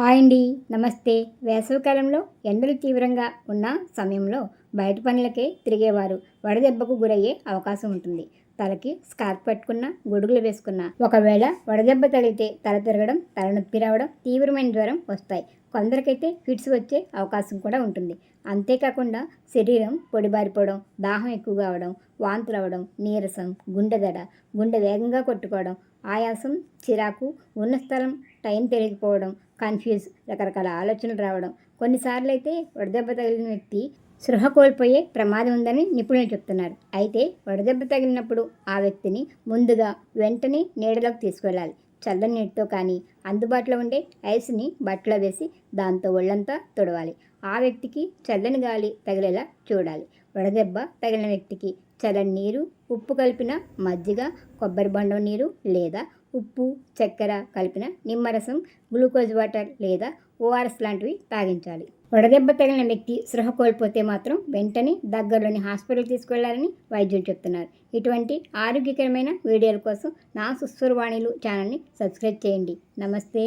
Hi అండి. నమస్తే. వేసవికాలంలో ఎండలు తీవ్రంగా ఉన్న సమయంలో బయట పనులకే తిరిగేవారు. వడదెబ్బకు గురయ్యే అవకాశం ఉంటుంది. తలకి స్కార్ఫ్ పట్టుకున్న గొడుగులు వేసుకున్న. ఒకవేళ వడదెబ్బ తగిలితే తల తిరగడం తలనొప్పి రావడం తీవ్రమైన జ్వరం వస్తాయి. కొందరికైతే ఫిట్స్ వచ్చే అవకాశం కూడా ఉంటుంది. అంతేకాకుండా శరీరం పొడిబారిపోవడం దాహం ఎక్కువ కావడం వాంతులు అవడం నీరసం గుండెదడ గుండె వేగంగా కొట్టుకోవడం ఆయాసం చిరాకు ఉన్న స్థలం టైం తెలియకపోవడం కన్ఫ్యూజ్ రకరకాల ఆలోచనలు రావడం. కొన్నిసార్లు అయితే వడదెబ్బ తగిలిన వ్యక్తి స్పృహ కోల్పోయే ప్రమాదం ఉందని నిపుణులు చెప్తున్నారు. అయితే వడదెబ్బ తగిలినప్పుడు ఆ వ్యక్తిని ముందుగా వెంటనే నీడలోకి తీసుకెళ్ళాలి చల్లని నీటితో కానీ అందుబాటులో ఉండే ఐస్ని బట్టలో వేసి దాంతో ఒళ్ళంతా తుడవాలి. ఆ వ్యక్తికి చల్లని గాలి తగిలేలా చూడాలి. వడదెబ్బ తగిలిన వ్యక్తికి చల్లని నీరు ఉప్పు కలిపిన మజ్జిగ కొబ్బరి బొండం నీరు లేదా ఉప్పు చక్కెర కలిపిన నిమ్మరసం గ్లూకోజ్ వాటర్ లేదా ఓఆర్ఎస్ లాంటివి తాగించాలి. వడదెబ్బ తగిలిన వ్యక్తి సృహ కోల్పోతే మాత్రం వెంటనే దగ్గరలోని హాస్పిటల్ తీసుకెళ్ళాలని వైద్యులు చెప్తున్నారు. ఇటువంటి ఆరోగ్యకరమైన వీడియోల కోసం నా సుస్వరవాణిలు ఛానల్ని సబ్స్క్రైబ్ చేయండి. నమస్తే.